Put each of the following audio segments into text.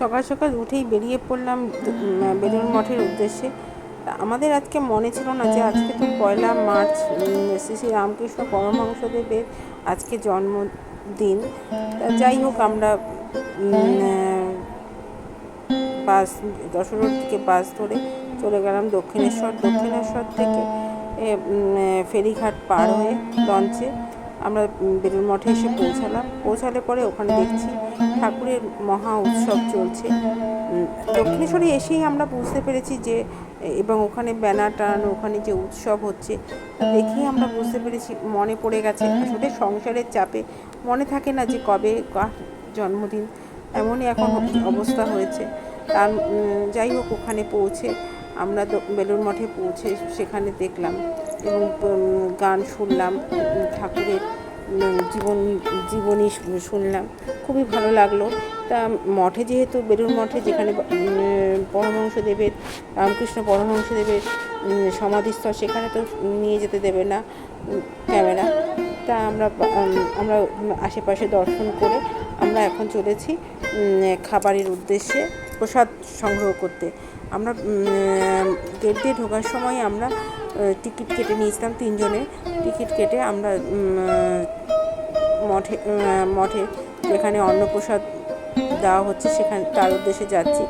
সকাল সকাল উঠেই বেরিয়ে পড়লাম বেলুড় মঠের উদ্দেশ্যে। আমাদের আজকে মনে ছিল না যে আজকে তো পয়লা মার্চ শ্রী শ্রী রামকৃষ্ণ পরমহংসদেবের আজকে জন্মদিন। যাই হোক আমরা বাস দশরথ থেকে বাস ধরে চলে গেলাম দক্ষিণেশ্বর। দক্ষিণেশ্বর থেকে ফেরিঘাট পার হয়ে লঞ্চে আমরা বেলুড় মঠে এসে পৌঁছালাম। পৌঁছালে পরে ওখানে দেখছি ঠাকুরের মহা উৎসব চলছে। দক্ষিণেশ্বরে এসেই আমরা বুঝতে পেরেছি যে, এবং ওখানে ব্যানার টানানো, ওখানে যে উৎসব হচ্ছে, দেখেই আমরা বুঝতে পেরেছি, মনে পড়ে গেছে। আসলে সংসারের চাপে মনে থাকে না যে কবে জন্মদিন, এমনই এখন অবস্থা হয়েছে। তার যাই হোক, ওখানে পৌঁছে আমরা বেলুড় মঠে পৌঁছে সেখানে দেখলাম এবং গান শুনলাম ঠাকুরের জীবন, জীবনী শুনলাম। খুবই ভালো লাগল। তা মঠে যেহেতু, বেলুড় মঠে যেখানে পরমহংসদেবের রামকৃষ্ণ পরমহংসদেবের সমাধিস্থল, সেখানে তো নিয়ে যেতে দেবে না ক্যামেরা। তা আমরা আমরা আশেপাশে দর্শন করে আমরা এখন চলেছি খাবারের উদ্দেশ্যে। প্রসাদ সংগ্রহ করতে। আমরা গেট দিয়ে ঢোকার সময় আমরা টিকিট কেটে নিয়েছিলাম তিনজনের টিকিট কেটে আমরা মঠে মঠে যেখানে অন্নপ্রসাদ দেওয়া হচ্ছে সেখানে, তার উদ্দেশ্যে যাচ্ছি।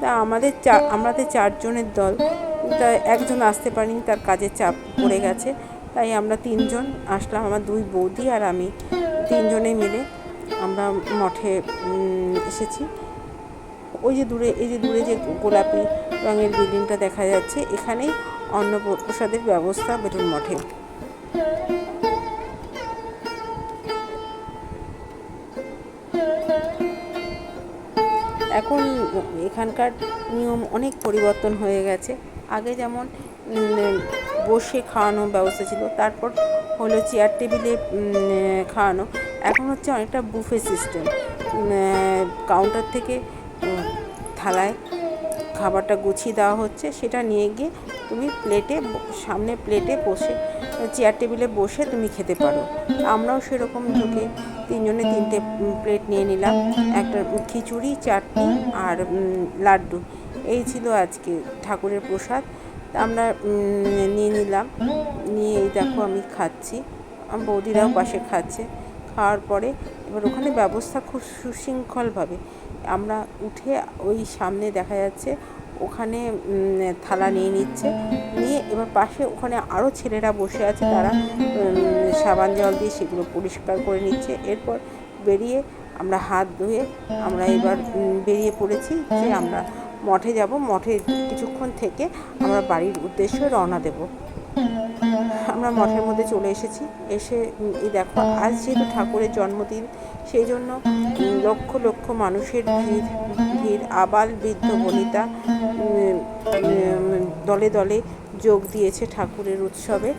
তা আমাদের চা, আমাদের চারজনের দল, তা একজন আসতে পারিনি, তার কাজের চাপ পড়ে গেছে। তাই আমরা তিনজন আসলাম, আমার দুই বৌদি আর আমি। তিনজনে মিলে আমরা মঠে এসেছি। ওই যে দূরে, এই যে দূরে যে গোলাপি রঙের বিল্ডিংটা দেখা যাচ্ছে, এখানেই অন্নপ্রসাদের ব্যবস্থা বেলুন মঠে এখন এখানকার নিয়ম অনেক পরিবর্তন হয়ে গেছে। আগে যেমন বসে খাওয়ানোর ব্যবস্থা ছিল, তারপর হলো চেয়ার টেবিলে খাওয়ানো। এখন হচ্ছে অনেকটা বুফে সিস্টেম কাউন্টার থেকে থালায় খাবারটা গুছিয়ে দেওয়া হচ্ছে, সেটা নিয়ে গিয়ে তুমি প্লেটে সামনে প্লেটে বসে, চেয়ার টেবিলে বসে তুমি খেতে পারো। আমরাও সেরকম ঢুকে তিনজনে তিনটে প্লেট নিয়ে নিলাম। একটা খিচুড়ি, চাটনি আর লাড্ডু। এই ছিল আজকে ঠাকুরের প্রসাদ। আমরা নিয়ে নিলাম। নিয়ে এই দেখো আমি খাচ্ছি। বৌদিরাও পাশে খাচ্ছে। খাওয়ার পরে এবার ওখানে ব্যবস্থা খুব সুশৃঙ্খলভাবে। আমরা উঠে ওই সামনে দেখা যাচ্ছে, ওখানে থালা নিয়ে নিচ্ছে। নিয়ে এবার পাশে ওখানে আরও ছেলেরা বসে আছে, তারা সাবান জল দিয়ে সেগুলো পরিষ্কার করে নিচ্ছে। এরপর বেরিয়ে আমরা হাত ধুয়ে আমরা এবার বেরিয়ে পড়েছি যে আমরা মঠে যাব। মঠে কিছুক্ষণ থেকে আমরা বাড়ির উদ্দেশ্যে রওনা দেব। আমরা মঠের মধ্যে চলে এসেছি। এসে এই দেখো, আজ যেহেতু ঠাকুরের জন্মদিন, সেই জন্য লক্ষ লক্ষ মানুষের ভিড় ভিড়, আবাল বৃদ্ধ বনিতা দলে দলে যোগ দিয়েছে ঠাকুরের উৎসবে।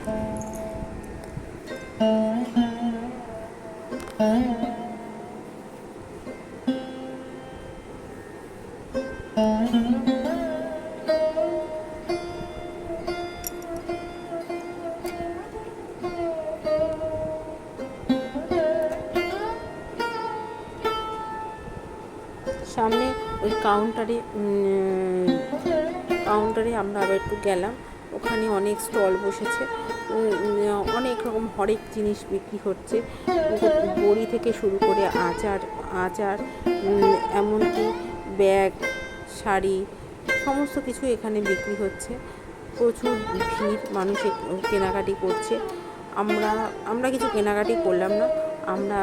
সামনে ওই কাউন্টারে কাউন্টারে আমরা আবার একটু গেলাম। ওখানে অনেক স্টল বসেছে। অনেক রকম হরেক জিনিস বিক্রি হচ্ছে। বড়ি থেকে শুরু করে আচার আচার এমনকি ব্যাগ, শাড়ি, সমস্ত কিছু এখানে বিক্রি হচ্ছে। প্রচুর ভিড়, মানুষ কেনাকাটি করছে। আমরা আমরা কিছু কেনাকাটি করলাম না। আমরা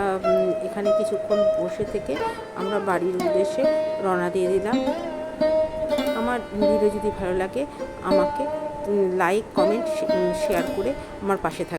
এখানে কিছুক্ষণ বসে থেকে আমরা বাড়ির উদ্দেশ্যে রওনা দিয়ে দিলাম। আমার ভিডিও যদি ভালো লাগে, আমাকে লাইক কমেন্ট শেয়ার করে আমার পাশে থাক